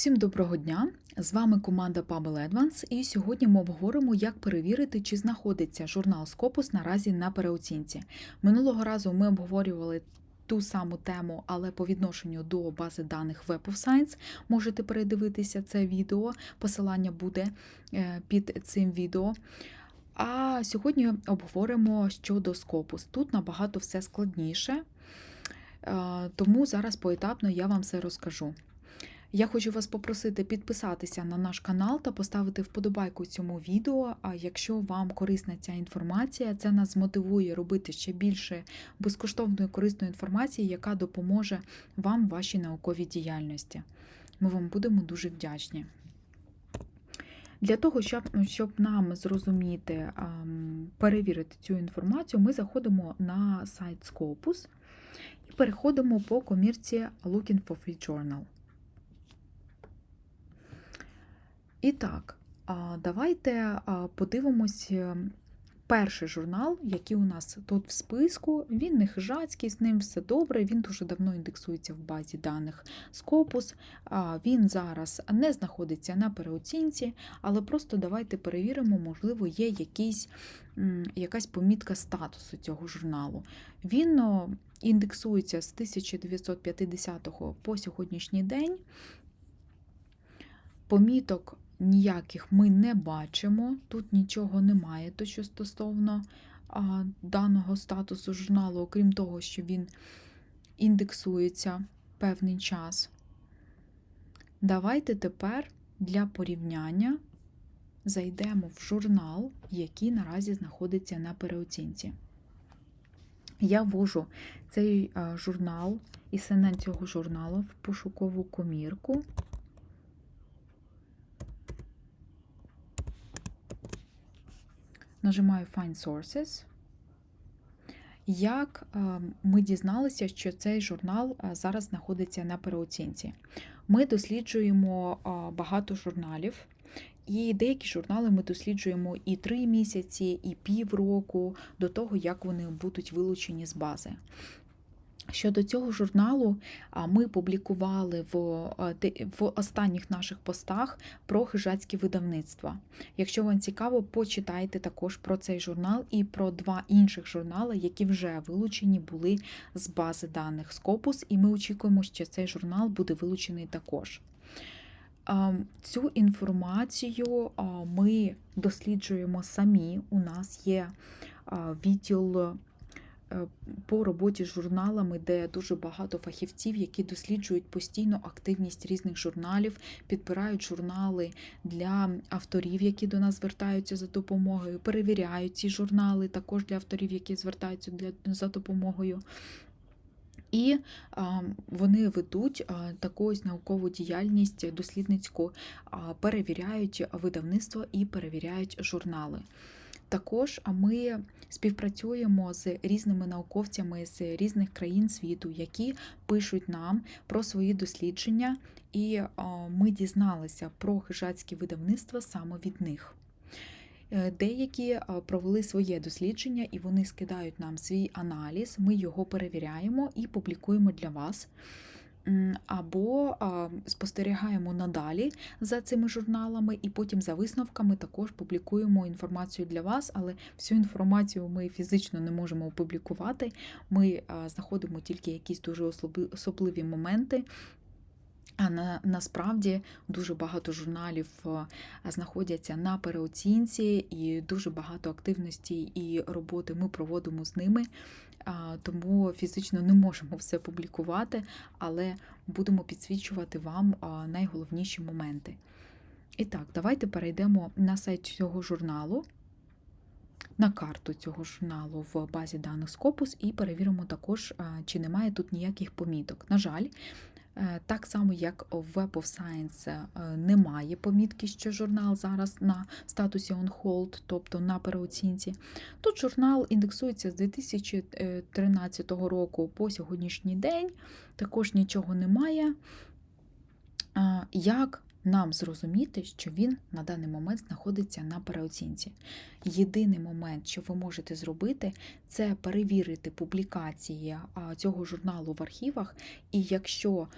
Всім доброго дня! З вами команда Pubble Advance, і сьогодні ми обговоримо, як перевірити, чи знаходиться журнал Scopus наразі на переоцінці. Минулого разу ми обговорювали ту саму тему, але по відношенню до бази даних Web of Science. Можете передивитися це відео, посилання буде е, під цим відео. А сьогодні обговоримо щодо Scopus. Тут набагато все складніше, е, тому зараз поетапно я вам все розкажу. Я хочу вас попросити підписатися на наш канал та поставити вподобайку цьому відео. А якщо вам корисна ця інформація, це нас змотивує робити ще більше безкоштовної корисної інформації, яка допоможе вам в вашій науковій діяльності. Ми вам будемо дуже вдячні. Для того, щоб щоб нам зрозуміти, перевірити цю інформацію, ми заходимо на сайт Scopus і переходимо по комірці Looking for Free Journal. І так, давайте подивимось е, перший журнал, який у нас тут в списку. Він не хижацький, з ним все добре, він дуже давно індексується в базі даних Scopus. Він зараз не знаходиться на переоцінці, але просто давайте перевіримо, можливо, є якийсь, якась помітка статусу цього журналу. Він індексується з 1950 по сьогоднішній день. Поміток ніяких ми не бачимо, тут нічого немає, то що стосовно а, даного статусу журналу, окрім того, що він індексується певний час. Давайте тепер для порівняння зайдемо в журнал, який наразі знаходиться на переоцінці. Я ввожу цей журнал і сенен цього журналу в пошукову комірку. Нажимаю Find Sources. Як е, ми дізналися, що цей журнал е, зараз знаходиться на переоцінці? Ми досліджуємо е, багато журналів, і деякі журнали ми досліджуємо і три місяці, і півроку до того, як вони будуть вилучені з бази. Щодо цього журналу, ми публікували в в останніх наших постах про хижацькі видавництва. Якщо вам цікаво, почитайте також про цей журнал і про два інших журнали, які вже вилучені були з бази даних Scopus, і ми очікуємо, що цей журнал буде вилучений також. Цю інформацію ми досліджуємо самі. У нас є відділ по роботі з журналами, де дуже багато фахівців, які досліджують постійно активність різних журналів, підбирають журнали для авторів, які до нас звертаються за допомогою, перевіряють ці журнали також для авторів, які звертаються для, за допомогою. І вони ведуть таку ось наукову діяльність дослідницьку, перевіряють видавництво і перевіряють журнали. Також ми співпрацюємо з різними науковцями з різних країн світу, які пишуть нам про свої дослідження, і ми дізналися про хижацькі видавництва саме від них. Е, деякі провели своє дослідження і вони скидають нам свій аналіз, ми його перевіряємо і публікуємо для вас або спостерігаємо надалі за цими журналами, і потім за висновками також публікуємо інформацію для вас, але всю інформацію ми фізично не можемо опублікувати. Ми знаходимо тільки якісь дуже особливі моменти. А на, насправді дуже багато журналів знаходяться на переоцінці, і дуже багато активності і роботи ми проводимо з ними тому фізично не можемо все публікувати, але будемо підсвічувати вам найголовніші моменти. І так, давайте перейдемо на сайт цього журналу, на карту цього журналу в базі даних Scopus і перевіримо також, чи немає тут ніяких поміток. На жаль, Е, так само, як в Web of Science е, немає помітки, що журнал зараз на статусі on hold, тобто на переоцінці. Тут журнал індексується з 2013 року по сьогоднішній день, також нічого немає. Як нам зрозуміти, що він на даний момент знаходиться на переоцінці. Єдиний момент, що ви можете зробити, це перевірити публікації цього журналу в архівах, і якщо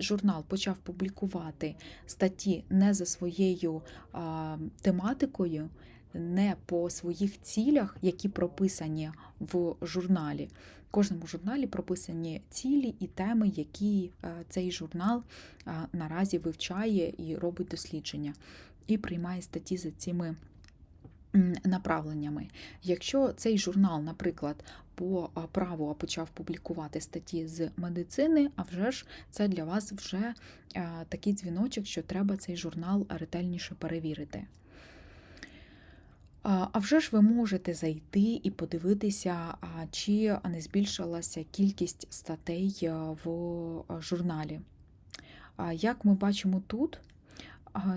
журнал почав публікувати статті не за своєю тематикою, не по своїх цілях, які прописані в журналі. Кожному журналі прописані цілі і теми, які е, цей журнал е, наразі вивчає і робить дослідження, і приймає статті за цими направленнями. Якщо цей журнал, наприклад, по праву почав публікувати статті з медицини, а вже ж це для вас вже е, такий дзвіночок, що треба цей журнал ретельніше перевірити. А вже ж ви можете зайти і подивитися, чи не збільшилася кількість статей е, в е, журналі. Як ми бачимо тут,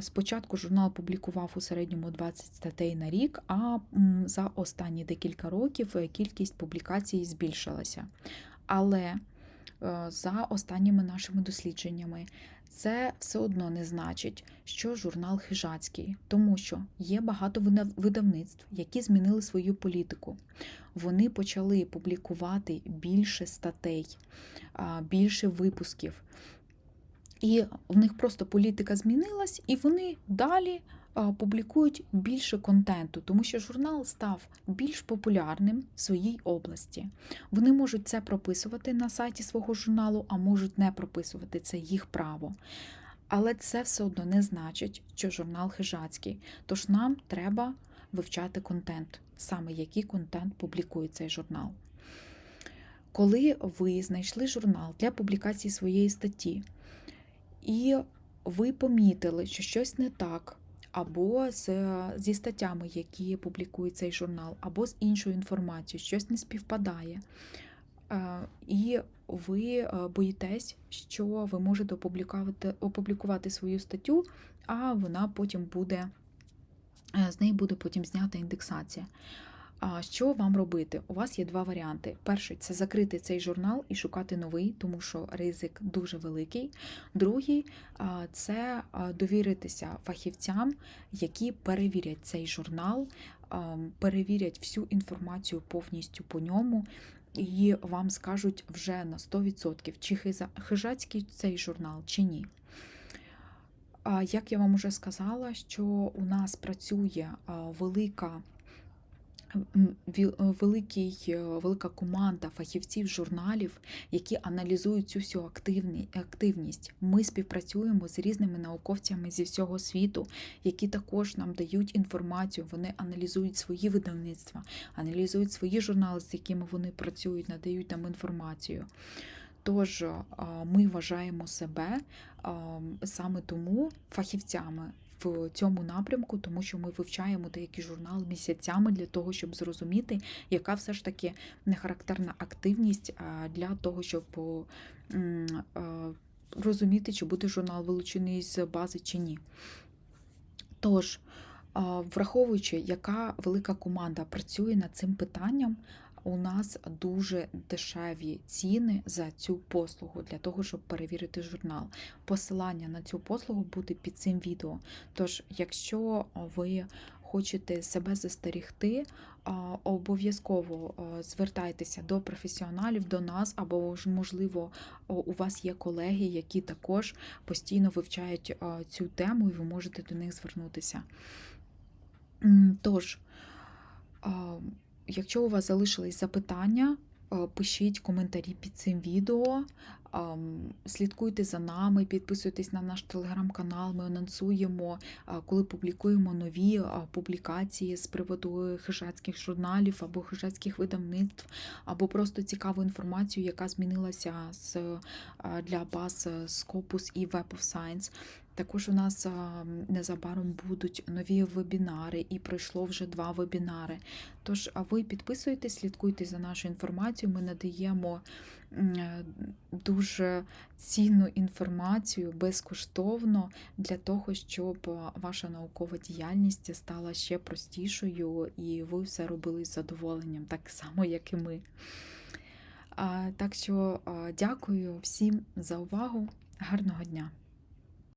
спочатку журнал публікував у середньому 20 статей на рік, а за останні декілька років е, кількість публікацій збільшилася. Але за останніми нашими дослідженнями це все одно не значить, що журнал хижацький, тому що є багато видавництв, які змінили свою політику. Вони почали публікувати більше статей, більше випусків. І в них просто політика змінилась, і вони далі публікують більше контенту, тому що журнал став більш популярним в своїй області. Вони можуть це прописувати на сайті свого журналу, а можуть не прописувати це їх право. Але це все одно не значить, що журнал хижацький. Тож нам треба вивчати контент, саме який контент публікує цей журнал. Коли ви знайшли журнал для публікації своєї статті, і ви помітили, що щось не так, або з, зі статтями, які публікує цей журнал, або з іншою інформацією, щось не співпадає. Е, І ви е, боїтесь, що ви можете опублікувати, опублікувати свою статтю, а вона потім буде, е, з неї буде потім знята індексація. Що вам робити? У вас є два варіанти. Перший це закрити цей журнал і шукати новий, тому що ризик дуже великий. Другий це довіритися фахівцям, які перевірять цей журнал, перевірять всю інформацію повністю по ньому. І вам скажуть вже на 100%, чи хижацький цей журнал, чи ні. Як я вам уже сказала, що у нас працює велика великий, е, велика команда фахівців журналів, які аналізують цю всю активні, активність. Ми співпрацюємо з різними науковцями зі всього світу, які також нам дають інформацію. Вони аналізують свої видавництва, аналізують свої журнали, з якими вони працюють, надають нам інформацію. Тож ми вважаємо себе саме тому фахівцями в цьому напрямку, тому що ми вивчаємо деякий журнал місяцями для того, щоб зрозуміти, яка все ж таки нехарактерна активність для того, щоб розуміти, чи буде журнал вилучений з бази чи ні. Тож, враховуючи, яка велика команда працює над цим питанням, у нас дуже дешеві ціни за цю послугу для того, щоб перевірити журнал. Посилання на цю послугу буде під цим відео. Тож, якщо ви хочете себе застерігти, обов'язково звертайтеся до професіоналів, до нас, або ж, можливо, у вас є колеги, які також постійно вивчають цю тему, і ви можете до них звернутися. Тож, якщо у вас залишились запитання, е, пишіть коментарі під цим відео. Слідкуйте за нами, підписуйтесь на наш телеграм-канал. Ми анонсуємо, коли публікуємо нові публікації з приводу хижацьких журналів або хижацьких видавництв, або просто цікаву інформацію, яка змінилася з, для баз е, Scopus і Web of Science. Також у нас незабаром будуть нові вебінари, і пройшло вже два вебінари. Тож, а ви підписуйтесь, слідкуйте за нашою інформацією. Ми надаємо е, дуже цінну інформацію безкоштовно для того, щоб ваша наукова діяльність стала ще простішою, і ви все робили з задоволенням, так само, як і ми. Так що дякую всім за увагу. Гарного дня!